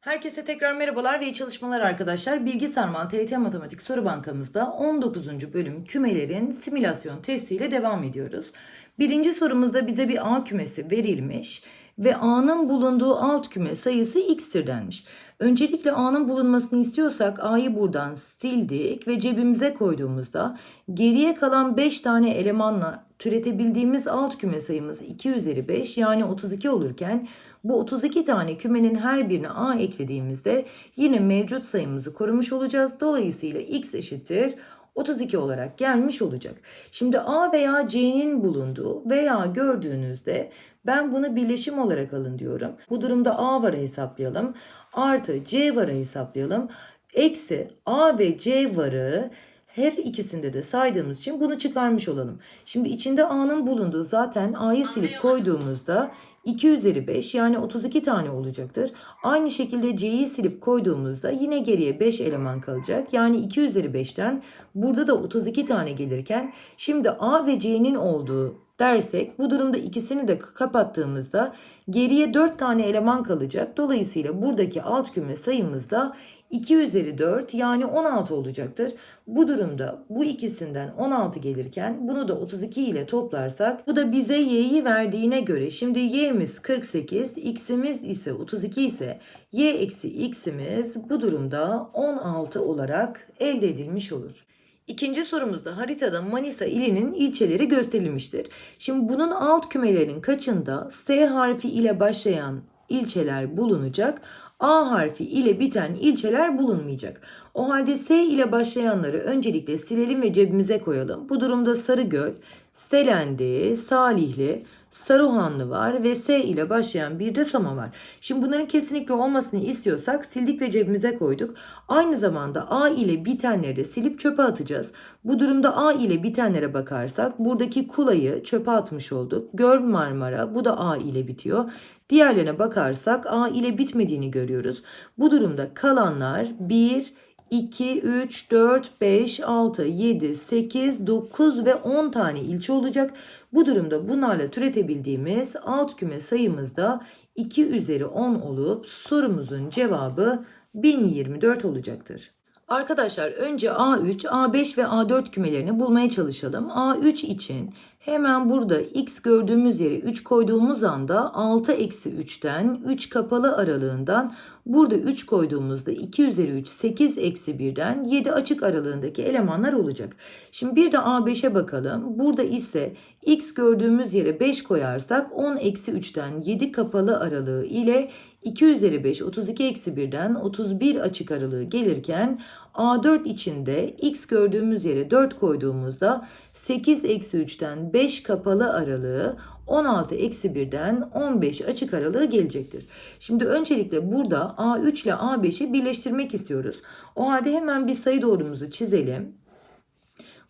Herkese tekrar merhabalar ve iyi çalışmalar arkadaşlar. Bilgi Sarmal TYT Matematik Soru Bankamızda 19. bölüm kümelerin simülasyon testiyle devam ediyoruz. Birinci sorumuzda bize bir A kümesi verilmiş ve A'nın bulunduğu alt küme sayısı x'tir denmiş. Öncelikle A'nın bulunmasını istiyorsak A'yı buradan sildik ve cebimize koyduğumuzda geriye kalan 5 tane elemanla türetebildiğimiz alt küme sayımız 2 üzeri 5 yani 32 olurken bu 32 tane kümenin her birine A eklediğimizde yine mevcut sayımızı korumuş olacağız. Dolayısıyla x eşittir 32 olarak gelmiş olacak. Şimdi A veya C'nin bulunduğu veya gördüğünüzde ben bunu birleşim olarak alın diyorum. Bu durumda A varı hesaplayalım. Artı C varı hesaplayalım. Eksi A ve C varı her ikisinde de saydığımız için bunu çıkarmış olalım. Şimdi içinde A'nın bulunduğu zaten A'yı silip koyduğumuzda 2 üzeri 5 yani 32 tane olacaktır. Aynı şekilde C'yi silip koyduğumuzda yine geriye 5 eleman kalacak. Yani 2 üzeri 5'ten burada da 32 tane gelirken şimdi A ve C'nin olduğu dersek bu durumda ikisini de kapattığımızda geriye 4 tane eleman kalacak. Dolayısıyla buradaki alt küme sayımız da 2 üzeri 4 yani 16 olacaktır. Bu durumda bu ikisinden 16 gelirken bunu da 32 ile toplarsak bu da bize y'yi verdiğine göre şimdi y'miz 48 x'imiz ise 32 ise y eksi x'imiz bu durumda 16 olarak elde edilmiş olur. İkinci sorumuzda haritada Manisa ilinin ilçeleri gösterilmiştir. Şimdi bunun alt kümelerinin kaçında S harfi ile başlayan ilçeler bulunacak? A harfi ile biten ilçeler bulunmayacak. O halde S ile başlayanları öncelikle silelim ve cebimize koyalım. Bu durumda Sarıgöl, Selendi, Salihli, Saruhanlı var ve S ile başlayan bir de Soma var. Şimdi bunların kesinlikle olmasını istiyorsak sildik ve cebimize koyduk. Aynı zamanda A ile bitenleri de silip çöpe atacağız. Bu durumda A ile bitenlere bakarsak buradaki Kula'yı çöpe atmış olduk. Göl Marmara bu da A ile bitiyor. Diğerlerine bakarsak A ile bitmediğini görüyoruz. Bu durumda kalanlar 1, 2, 3, 4, 5, 6, 7, 8, 9 ve 10 tane ilçe olacak. Bu durumda bunlarla türetebildiğimiz alt küme sayımız da 2 üzeri 10 olup sorumuzun cevabı 1024 olacaktır. Arkadaşlar önce A3, A5 ve A4 kümelerini bulmaya çalışalım. A3 için hemen burada x gördüğümüz yere 3 koyduğumuz anda 6 eksi 3'ten 3 kapalı aralığından burada 3 koyduğumuzda 2 üzeri 3 8 eksi 1'den 7 açık aralığındaki elemanlar olacak. Şimdi bir de A5'e bakalım. Burada ise x gördüğümüz yere 5 koyarsak 10 eksi 3'ten 7 kapalı aralığı ile 2 üzeri 5 32 eksi 1'den 31 açık aralığı gelirken A4 içinde x gördüğümüz yere 4 koyduğumuzda 8 eksi 3'ten 5 kapalı aralığı 16 eksi 1'den 15 açık aralığı gelecektir. Şimdi öncelikle burada A3 ile A5'i birleştirmek istiyoruz. O halde hemen bir sayı doğrumuzu çizelim.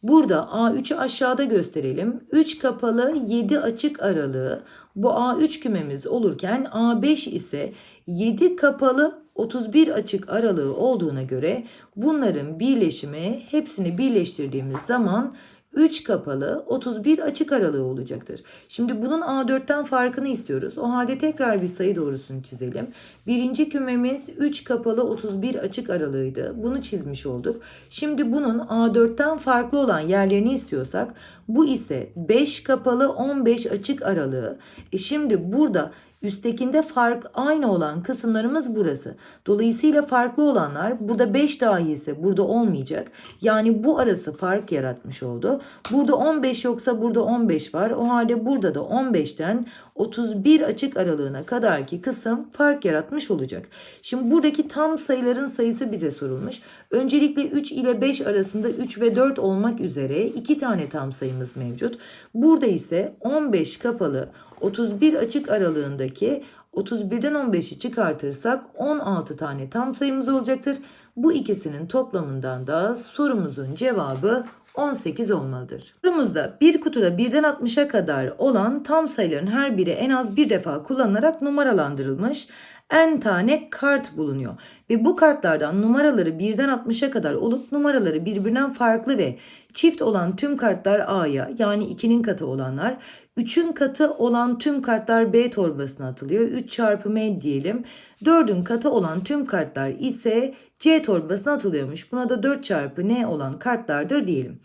Burada A3'ü aşağıda gösterelim. 3 kapalı 7 açık aralığı bu A3 kümemiz olurken A5 ise 7 kapalı 31 açık aralığı olduğuna göre bunların birleşimi hepsini birleştirdiğimiz zaman 3 kapalı 31 açık aralığı olacaktır. Şimdi bunun A4'ten farkını istiyoruz. O halde tekrar bir sayı doğrusunu çizelim. Birinci kümemiz 3 kapalı 31 açık aralığıydı. Bunu çizmiş olduk. Şimdi bunun A4'ten farklı olan yerlerini istiyorsak bu ise 5 kapalı 15 açık aralığı. E şimdi burada Üsttekinde fark aynı olan kısımlarımız burası. Dolayısıyla farklı olanlar burada 5 dahi burada olmayacak. Yani bu arası fark yaratmış oldu. Burada 15 yoksa burada 15 var. O halde burada da 15'ten 31 açık aralığına kadarki kısım fark yaratmış olacak. Şimdi buradaki tam sayıların sayısı bize sorulmuş. Öncelikle 3 ile 5 arasında 3 ve 4 olmak üzere 2 tane tam sayımız mevcut. Burada ise 15 kapalı 31 açık aralığındaki 31'den 15'i çıkartırsak 16 tane tam sayımız olacaktır. Bu ikisinin toplamından da sorumuzun cevabı 18 olmalıdır. Sorumuzda bir kutuda 1'den 60'a kadar olan tam sayıların her biri en az bir defa kullanılarak numaralandırılmış. N tane kart bulunuyor. Ve bu kartlardan numaraları 1'den 60'a kadar olup numaraları birbirinden farklı ve çift olan tüm kartlar A'ya yani 2'nin katı olanlar 3'ün katı olan tüm kartlar B torbasına atılıyor. 3 çarpı M diyelim. 4'ün katı olan tüm kartlar ise C torbasına atılıyormuş. Buna da 4 çarpı N olan kartlardır diyelim.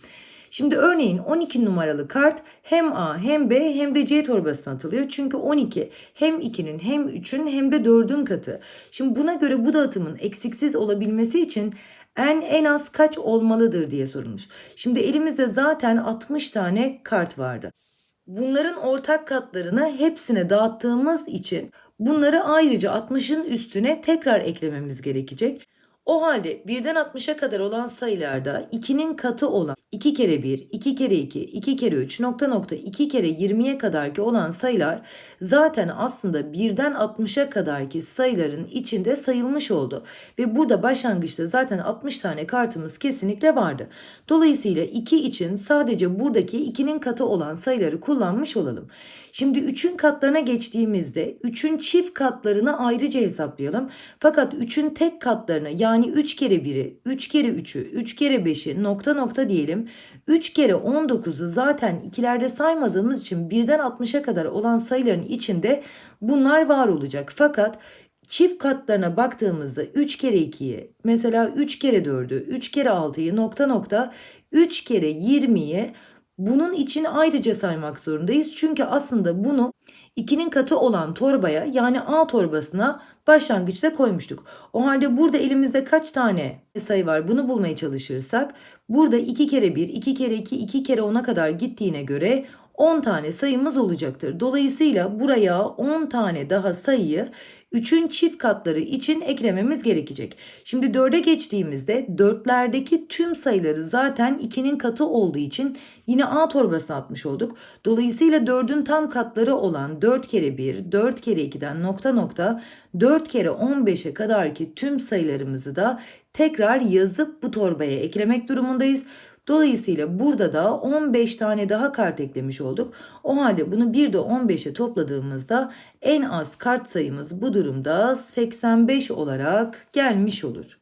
Şimdi örneğin 12 numaralı kart hem A hem B hem de C torbasına atılıyor. Çünkü 12 hem 2'nin hem 3'ün hem de 4'ün katı. Şimdi buna göre bu dağıtımın eksiksiz olabilmesi için en en az kaç olmalıdır diye sorulmuş. Şimdi elimizde zaten 60 tane kart vardı. Bunların ortak katlarını hepsine dağıttığımız için bunları ayrıca 60'ın üstüne tekrar eklememiz gerekecek. O halde 1'den 60'a kadar olan sayılarda 2'nin katı olan 2 kere 1, 2 kere 2, 2 kere 3 nokta nokta 2 kere 20'ye kadarki olan sayılar zaten aslında 1'den 60'a kadarki sayıların içinde sayılmış oldu. Ve burada başlangıçta zaten 60 tane kartımız kesinlikle vardı. Dolayısıyla 2 için sadece buradaki 2'nin katı olan sayıları kullanmış olalım. Şimdi 3'ün katlarına geçtiğimizde 3'ün çift katlarını ayrıca hesaplayalım. Fakat 3'ün tek katlarını yani 3 kere 1'i, 3 kere 3'ü, 3 kere 5'i nokta nokta diyelim. 3 kere 19'u zaten ikilerde saymadığımız için 1'den 60'a kadar olan sayıların içinde bunlar var olacak. Fakat çift katlarına baktığımızda 3 kere 2'yi mesela 3 kere 4'ü 3 kere 6'yı nokta nokta 3 kere 20'yi bunun için ayrıca saymak zorundayız. Çünkü aslında bunu 2'nin katı olan torbaya yani A torbasına başlangıçta koymuştuk. O halde burada elimizde kaç tane sayı var bunu bulmaya çalışırsak burada 2 kere 1, 2 kere 2, 2 kere 10'a kadar gittiğine göre 10 tane sayımız olacaktır. Dolayısıyla buraya 10 tane daha sayıyı 3'ün çift katları için eklememiz gerekecek. Şimdi 4'e geçtiğimizde 4'lerdeki tüm sayıları zaten 2'nin katı olduğu için yine A torbasına atmış olduk. Dolayısıyla 4'ün tam katları olan 4 kere 1, 4 kere 2'den nokta nokta 4 kere 15'e kadarki tüm sayılarımızı da tekrar yazıp bu torbaya eklemek durumundayız. Dolayısıyla burada da 15 tane daha kart eklemiş olduk. O halde bunu bir de 15'e topladığımızda en az kart sayımız bu durumda 85 olarak gelmiş olur.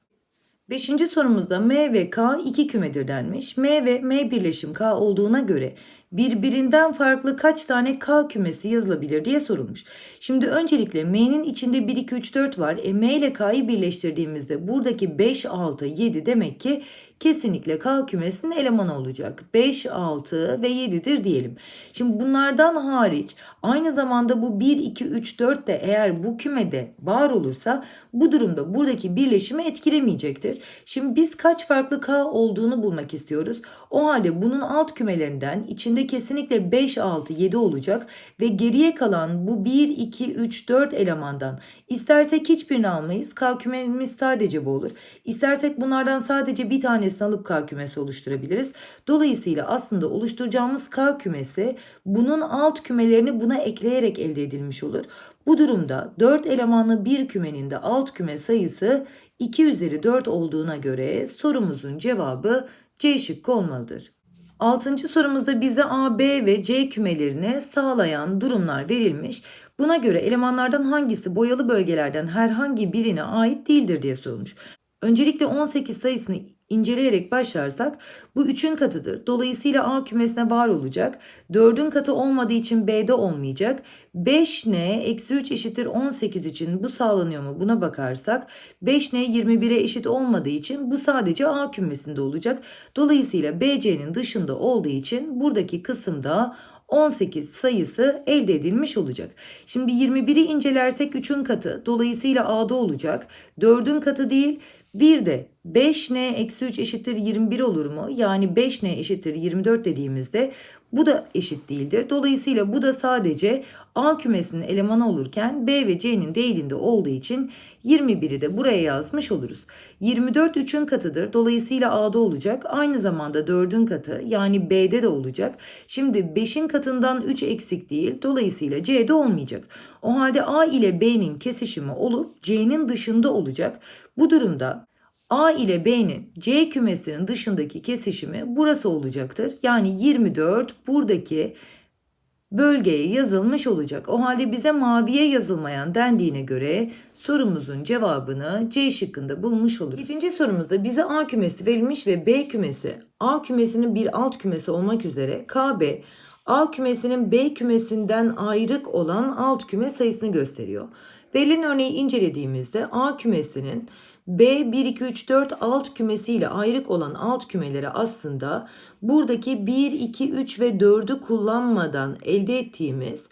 Beşinci sorumuzda M ve K iki kümedir denmiş. M ve M birleşim K olduğuna göre birbirinden farklı kaç tane K kümesi yazılabilir diye sorulmuş. Şimdi öncelikle M'nin içinde 1, 2, 3, 4 var. E, M ile K'yı birleştirdiğimizde buradaki 5, 6, 7 demek ki kesinlikle K kümesinin elemanı olacak. 5, 6 ve 7'dir diyelim. Şimdi bunlardan hariç aynı zamanda bu 1, 2, 3, 4 de eğer bu kümede var olursa bu durumda buradaki birleşimi etkilemeyecektir. Şimdi biz kaç farklı K olduğunu bulmak istiyoruz. O halde bunun alt kümelerinden içinde kesinlikle 5, 6, 7 olacak ve geriye kalan bu 1, 2, 3, 4 elemandan istersek hiçbirini almayız. K kümemiz sadece bu olur. İstersek bunlardan sadece bir tanesini alıp K kümesi oluşturabiliriz. Dolayısıyla aslında oluşturacağımız K bunun alt kümelerini buna ekleyerek elde edilmiş olur. Bu durumda 4 elemanlı bir kümenin de alt küme sayısı 2 üzeri 4 olduğuna göre sorumuzun cevabı C şıkkı olmalıdır. Altıncı sorumuzda bize A, B ve C kümelerini sağlayan durumlar verilmiş. Buna göre elemanlardan hangisi boyalı bölgelerden herhangi birine ait değildir diye sorulmuş. Öncelikle 18 sayısını inceleyerek başlarsak bu 3'ün katıdır. Dolayısıyla A kümesine var olacak. 4'ün katı olmadığı için B'de olmayacak. 5N eksi 3 eşittir 18 için bu sağlanıyor mu buna bakarsak 5N 21'e eşit olmadığı için bu sadece A kümesinde olacak. Dolayısıyla BC'nin dışında olduğu için buradaki kısımda 18 sayısı elde edilmiş olacak. Şimdi 21'i incelersek 3'ün katı dolayısıyla A'da olacak. 4'ün katı değil bir de 5n eksi 3 eşittir 21 olur mu? Yani 5n eşittir 24 dediğimizde bu da eşit değildir. Dolayısıyla bu da sadece A kümesinin elemanı olurken B ve C'nin değilinde olduğu için 21'i de buraya yazmış oluruz. 24 3'ün katıdır. Dolayısıyla A'da olacak. Aynı zamanda 4'ün katı yani B'de de olacak. Şimdi 5'in katından 3 eksik değil. Dolayısıyla C'de olmayacak. O halde A ile B'nin kesişimi olup C'nin dışında olacak. Bu durumda A ile B'nin C kümesinin dışındaki kesişimi burası olacaktır. Yani 24 buradaki bölgeye yazılmış olacak. O halde bize maviye yazılmayan dendiğine göre sorumuzun cevabını C şıkkında bulmuş oluruz. İkinci sorumuzda bize A kümesi verilmiş ve B kümesi A kümesinin bir alt kümesi olmak üzere KB A kümesinin B kümesinden ayrık olan alt küme sayısını gösteriyor. Verilen örneği incelediğimizde A kümesinin B 1 2 3 4 alt kümesiyle ayrık olan alt kümeleri aslında buradaki 1 2 3 ve 4'ü kullanmadan elde ettiğimiz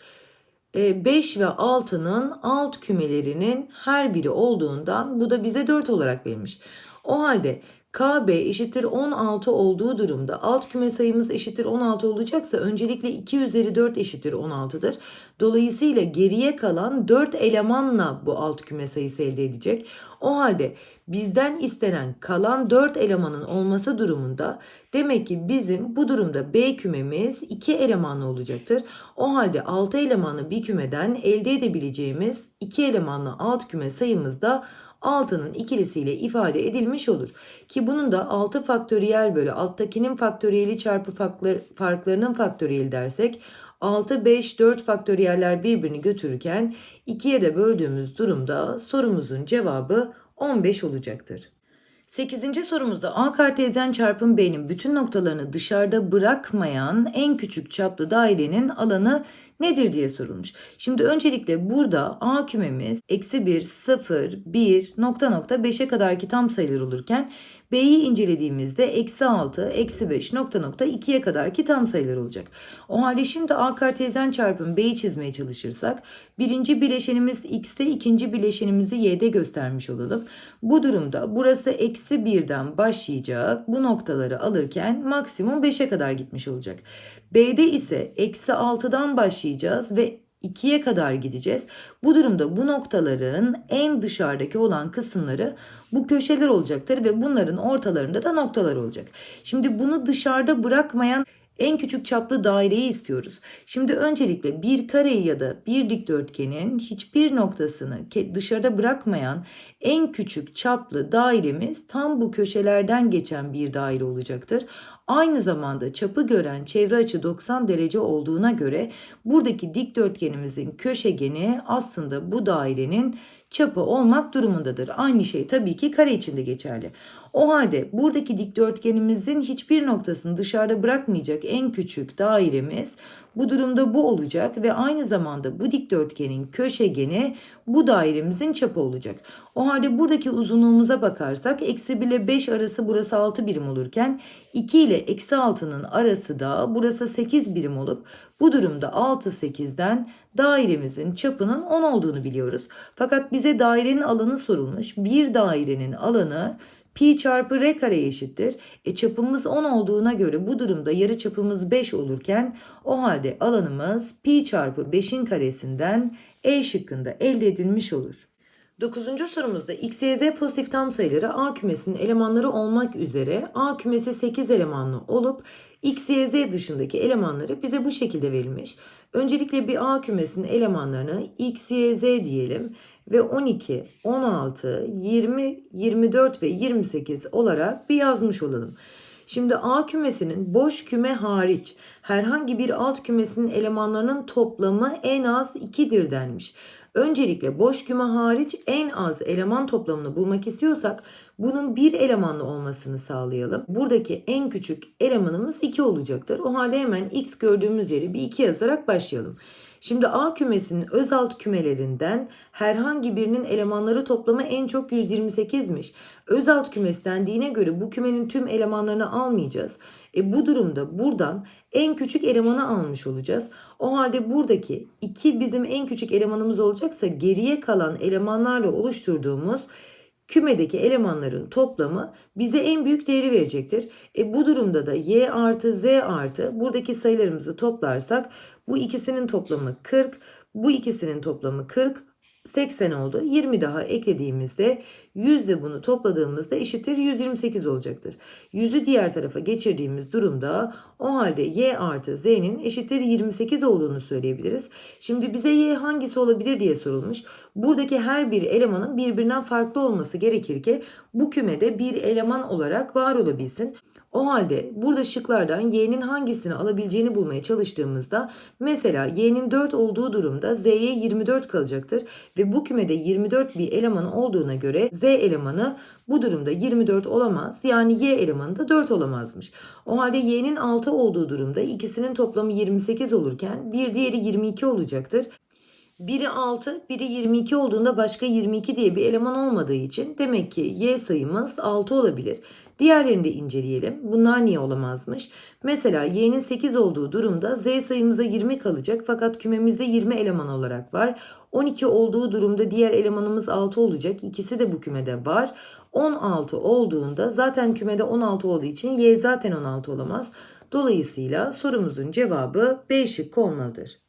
5 ve 6'nın alt kümelerinin her biri olduğundan bu da bize 4 olarak verilmiş. O halde KB eşittir 16 olduğu durumda alt küme sayımız eşittir 16 olacaksa öncelikle 2 üzeri 4 eşittir 16'dır. Dolayısıyla geriye kalan 4 elemanla bu alt küme sayısı elde edecek. O halde bizden istenen kalan 4 elemanın olması durumunda demek ki bizim bu durumda B kümemiz 2 elemanlı olacaktır. O halde 6 elemanlı bir kümeden elde edebileceğimiz 2 elemanlı alt küme sayımız da 6'nın ikilisiyle ifade edilmiş olur. Ki bunun da 6 faktöriyel bölü alttakinin faktöriyeli çarpı farklarının faktöriyeli dersek 6, 5, 4 faktöriyeller birbirini götürürken 2'ye de böldüğümüz durumda sorumuzun cevabı 15 olacaktır. 8. sorumuzda A kartezyen çarpım B'nin bütün noktalarını dışarıda bırakmayan en küçük çaplı dairenin alanı nedir diye sorulmuş. Şimdi öncelikle burada A kümemiz eksi 1, 0, 1, nokta nokta 5'e kadarki tam sayılar olurken B'yi incelediğimizde eksi 6, eksi 5, nokta nokta 2'ye kadarki tam sayılar olacak. O halde şimdi A kartezyen çarpım B'yi çizmeye çalışırsak birinci bileşenimiz X'te ikinci bileşenimizi Y'de göstermiş olalım. Bu durumda burası eksi 1'den başlayacak bu noktaları alırken maksimum 5'e kadar gitmiş olacak. B'de ise eksi 6'dan başlayacağız ve 2'ye kadar gideceğiz. Bu durumda bu noktaların en dışarıdaki olan kısımları bu köşeler olacaktır ve bunların ortalarında da noktalar olacak. Şimdi bunu dışarıda bırakmayan en küçük çaplı daireyi istiyoruz. Şimdi öncelikle bir kareyi ya da bir dikdörtgenin hiçbir noktasını dışarıda bırakmayan en küçük çaplı dairemiz tam bu köşelerden geçen bir daire olacaktır. Aynı zamanda çapı gören çevre açı 90 derece olduğuna göre buradaki dikdörtgenimizin köşegeni aslında bu dairenin çapı olmak durumundadır. Aynı şey tabii ki kare için de geçerli. O halde buradaki dikdörtgenimizin hiçbir noktasını dışarıda bırakmayacak en küçük dairemiz bu durumda bu olacak ve aynı zamanda bu dikdörtgenin köşegeni bu dairemizin çapı olacak. O halde buradaki uzunluğumuza bakarsak eksi 1 ile 5 arası burası 6 birim olurken 2 ile eksi 6'nın arası da burası 8 birim olup bu durumda 6 8'den dairemizin çapının 10 olduğunu biliyoruz. Fakat bize dairenin alanı sorulmuş. Bir dairenin alanı pi çarpı r kare eşittir. E çapımız 10 olduğuna göre bu durumda yarı çapımız 5 olurken o halde alanımız pi çarpı 5'in karesinden E şıkkında elde edilmiş olur. Dokuzuncu sorumuzda x, y, z pozitif tam sayıları A kümesinin elemanları olmak üzere A kümesi 8 elemanlı olup x, y, z dışındaki elemanları bize bu şekilde verilmiş. Öncelikle bir A kümesinin elemanlarını x, y, z diyelim ve 12, 16, 20, 24 ve 28 olarak bir yazmış olalım. Şimdi A kümesinin boş küme hariç herhangi bir alt kümesinin elemanlarının toplamı en az 2'dir denmiş. Öncelikle boş küme hariç en az eleman toplamını bulmak istiyorsak bunun bir elemanlı olmasını sağlayalım. Buradaki en küçük elemanımız 2 olacaktır. O halde hemen x gördüğümüz yeri bir 2 yazarak başlayalım. Şimdi A kümesinin öz alt kümelerinden herhangi birinin elemanları toplamı en çok 128'miş. Öz alt kümesi dendiğine göre bu kümenin tüm elemanlarını almayacağız. E bu durumda buradan en küçük elemanı almış olacağız. O halde buradaki 2 bizim en küçük elemanımız olacaksa geriye kalan elemanlarla oluşturduğumuz kümedeki elemanların toplamı bize en büyük değeri verecektir. E bu durumda da y artı z artı buradaki sayılarımızı toplarsak bu ikisinin toplamı 40, bu ikisinin toplamı 40, 80 oldu. 20 daha eklediğimizde 100 de bunu topladığımızda eşittir 128 olacaktır. 100'ü diğer tarafa geçirdiğimiz durumda o halde y artı z'nin eşittir 28 olduğunu söyleyebiliriz. Şimdi bize y hangisi olabilir diye sorulmuş. Buradaki her bir elemanın birbirinden farklı olması gerekir ki bu kümede bir eleman olarak var olabilsin. O halde burada şıklardan y'nin hangisini alabileceğini bulmaya çalıştığımızda mesela y'nin 4 olduğu durumda z'ye 24 kalacaktır ve bu kümede 24 bir elemanı olduğuna göre z elemanı bu durumda 24 olamaz yani y elemanı da 4 olamazmış. O halde y'nin 6 olduğu durumda ikisinin toplamı 28 olurken bir diğeri 22 olacaktır. Biri 6, biri 22 olduğunda başka 22 diye bir eleman olmadığı için demek ki y sayımız 6 olabilir. Diğerlerini de inceleyelim. Bunlar niye olamazmış? Mesela y'nin 8 olduğu durumda z sayımıza 20 kalacak fakat kümemizde 20 eleman olarak var. 12 olduğu durumda diğer elemanımız 6 olacak. İkisi de bu kümede var. 16 olduğunda zaten kümede 16 olduğu için y zaten 16 olamaz. Dolayısıyla sorumuzun cevabı B şıkkı olmalıdır.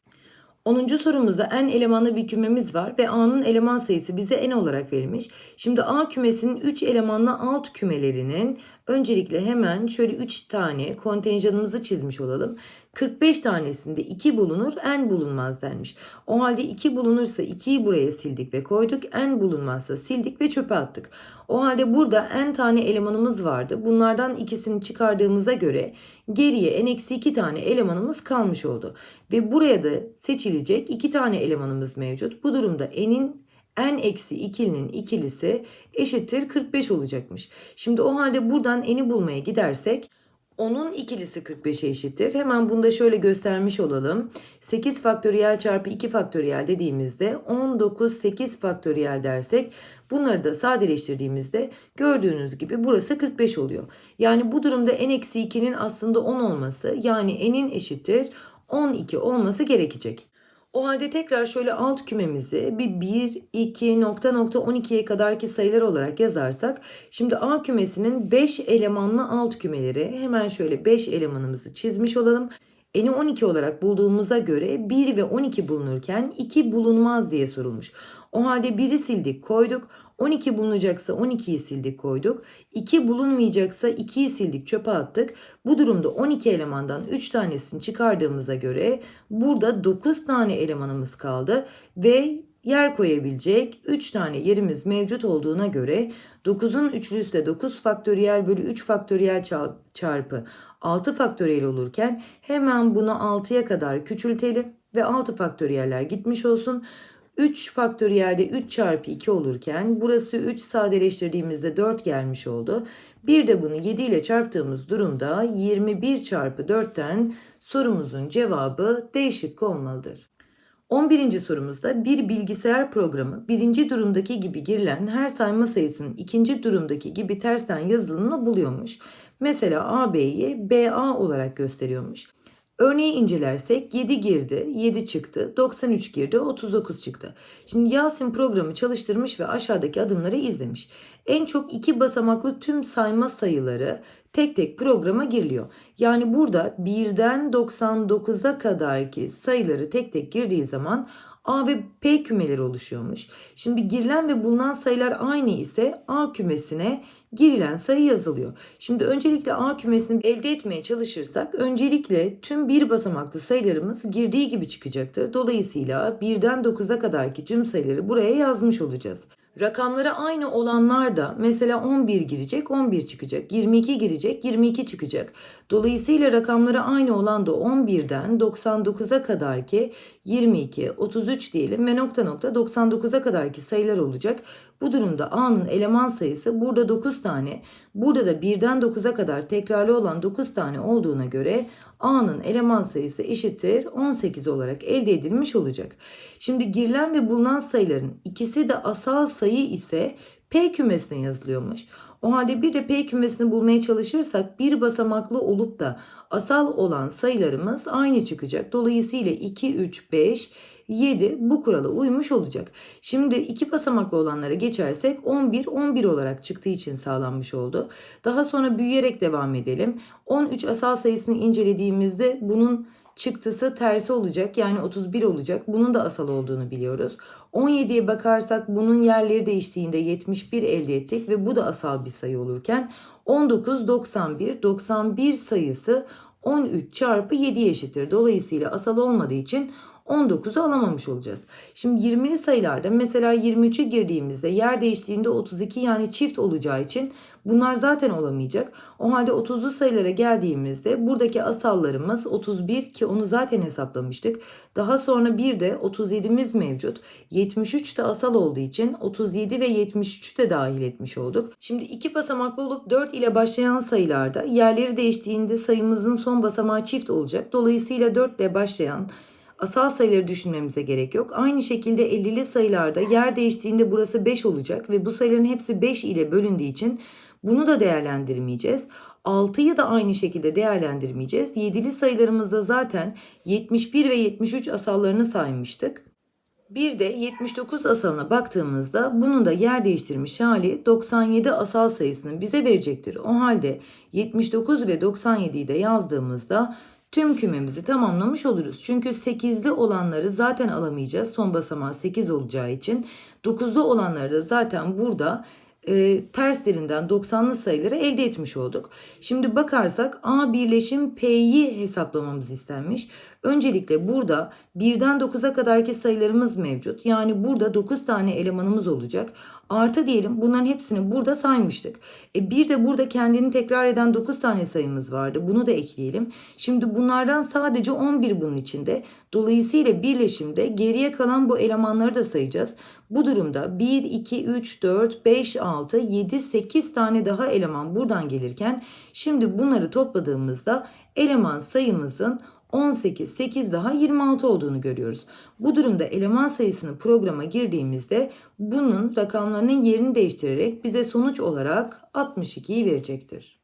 10. sorumuzda n elemanlı bir kümemiz var ve A'nın eleman sayısı bize n olarak verilmiş. Şimdi A kümesinin 3 elemanlı alt kümelerinin öncelikle hemen şöyle 3 tane kontenjanımızı çizmiş olalım. 45 tanesinde 2 bulunur, n bulunmaz denmiş. O halde 2 bulunursa 2'yi buraya sildik ve koyduk. n bulunmazsa sildik ve çöpe attık. O halde burada n tane elemanımız vardı. Bunlardan ikisini çıkardığımıza göre geriye n-2 tane elemanımız kalmış oldu. Ve buraya da seçilecek 2 tane elemanımız mevcut. Bu durumda n'in n-2'nin ikilisi eşittir 45 olacakmış. Şimdi o halde buradan n'i bulmaya gidersek onun ikilisi 45'e eşittir. Hemen bunu da şöyle göstermiş olalım. 8 faktöriyel çarpı 2 faktöriyel dediğimizde 19 8 faktöriyel dersek bunları da sadeleştirdiğimizde gördüğünüz gibi burası 45 oluyor. Yani bu durumda n-2'nin aslında 10 olması yani n'in eşittir 12 olması gerekecek. O halde tekrar şöyle alt kümemizi bir 1, 2, nokta nokta 12'ye kadarki sayılar olarak yazarsak şimdi A kümesinin 5 elemanlı alt kümeleri hemen şöyle 5 elemanımızı çizmiş olalım. N'i 12 olarak bulduğumuza göre 1 ve 12 bulunurken 2 bulunmaz diye sorulmuş. O halde 1'i sildik koyduk. 12 bulunacaksa 12'yi sildik koyduk. 2 bulunmayacaksa 2'yi sildik çöpe attık. Bu durumda 12 elemandan 3 tanesini çıkardığımıza göre burada 9 tane elemanımız kaldı ve yer koyabilecek 3 tane yerimiz mevcut olduğuna göre 9'un üçlüsü de 9 faktöriyel bölü 3 faktöriyel çarpı 6 faktöriyel olurken hemen bunu 6'ya kadar küçültelim ve 6 faktöriyeller gitmiş olsun. 3 faktöriyelde 3 çarpı 2 olurken burası 3 sadeleştirdiğimizde 4 gelmiş oldu. Bir de bunu 7 ile çarptığımız durumda 21 çarpı 4'ten sorumuzun cevabı D şıkkı olmalıdır. 11. sorumuzda bir bilgisayar programı birinci durumdaki gibi girilen her sayma sayısının ikinci durumdaki gibi tersten yazılımını buluyormuş. Mesela AB'yi BA olarak gösteriyormuş. Örneği incelersek 7 girdi, 7 çıktı, 93 girdi, 39 çıktı. Şimdi Yasin programı çalıştırmış ve aşağıdaki adımları izlemiş. En çok iki basamaklı tüm sayma sayıları tek tek programa giriliyor. Yani burada 1'den 99'a kadarki sayıları tek tek girdiği zaman A ve P kümeleri oluşuyormuş. Şimdi girilen ve bulunan sayılar aynı ise A kümesine girilen sayı yazılıyor. Şimdi öncelikle A kümesini elde etmeye çalışırsak öncelikle tüm bir basamaklı sayılarımız girdiği gibi çıkacaktır. Dolayısıyla 1'den 9'a kadarki tüm sayıları buraya yazmış olacağız. Rakamları aynı olanlar da mesela 11 girecek 11 çıkacak. 22 girecek 22 çıkacak. Dolayısıyla rakamları aynı olan da 11'den 99'a kadar ki 22, 33 diyelim ve nokta nokta 99'a kadarki sayılar olacak. Bu durumda A'nın eleman sayısı burada 9 tane, burada da 1'den 9'a kadar tekrarlı olan 9 tane olduğuna göre A'nın eleman sayısı eşittir 18 olarak elde edilmiş olacak. Şimdi girilen ve bulunan sayıların ikisi de asal sayı ise P kümesine yazılıyormuş. O halde bir de P kümesini bulmaya çalışırsak bir basamaklı olup da asal olan sayılarımız aynı çıkacak. Dolayısıyla 2, 3, 5, 7 bu kurala uymuş olacak. Şimdi iki basamaklı olanlara geçersek 11 11 olarak çıktığı için sağlanmış oldu. Daha sonra büyüyerek devam edelim. 13 asal sayısını incelediğimizde bunun çıktısı tersi olacak yani 31 olacak. Bunun da asal olduğunu biliyoruz. 17'ye bakarsak bunun yerleri değiştiğinde 71 elde ettik ve bu da asal bir sayı olurken 19 91 91 sayısı 13 çarpı 7 eşittir. Dolayısıyla asal olmadığı için 19'u alamamış olacağız. Şimdi 20'li sayılarda mesela 23'ü girdiğimizde yer değiştiğinde 32 yani çift olacağı için bunlar zaten olamayacak. O halde 30'lu sayılara geldiğimizde buradaki asallarımız 31 ki onu zaten hesaplamıştık. Daha sonra bir de 37'miz mevcut. 73 de asal olduğu için 37 ve 73'ü de dahil etmiş olduk. Şimdi iki basamaklı olup 4 ile başlayan sayılarda yerleri değiştiğinde sayımızın son basamağı çift olacak. Dolayısıyla 4 ile başlayan asal sayıları düşünmemize gerek yok. Aynı şekilde 50'li sayılarda yer değiştiğinde burası 5 olacak ve bu sayıların hepsi 5 ile bölündüğü için bunu da değerlendirmeyeceğiz. 6'yı da aynı şekilde değerlendirmeyeceğiz. 7'li sayılarımızda zaten 71 ve 73 asallarını saymıştık. Bir de 79 asalına baktığımızda bunun da yer değiştirmiş hali 97 asal sayısını bize verecektir. O halde 79 ve 97'yi de yazdığımızda tüm kümemizi tamamlamış oluruz. Çünkü 8'li olanları zaten alamayacağız. Son basamağı 8 olacağı için. 9'lu olanları da zaten burada e, terslerinden 90'lı sayıları elde etmiş olduk. Şimdi bakarsak A birleşim P'yi hesaplamamız istenmiş. Öncelikle burada 1'den 9'a kadarki sayılarımız mevcut. Yani burada 9 tane elemanımız olacak. Artı diyelim bunların hepsini burada saymıştık. E bir de burada kendini tekrar eden 9 tane sayımız vardı. Bunu da ekleyelim. Şimdi bunlardan sadece 11 bunun içinde. Dolayısıyla birleşimde geriye kalan bu elemanları da sayacağız. Bu durumda 1, 2, 3, 4, 5, 6, 7, 8 tane daha eleman buradan gelirken şimdi bunları topladığımızda eleman sayımızın 18, 8 daha 26 olduğunu görüyoruz. Bu durumda eleman sayısını programa girdiğimizde bunun rakamlarının yerini değiştirerek bize sonuç olarak 62'yi verecektir.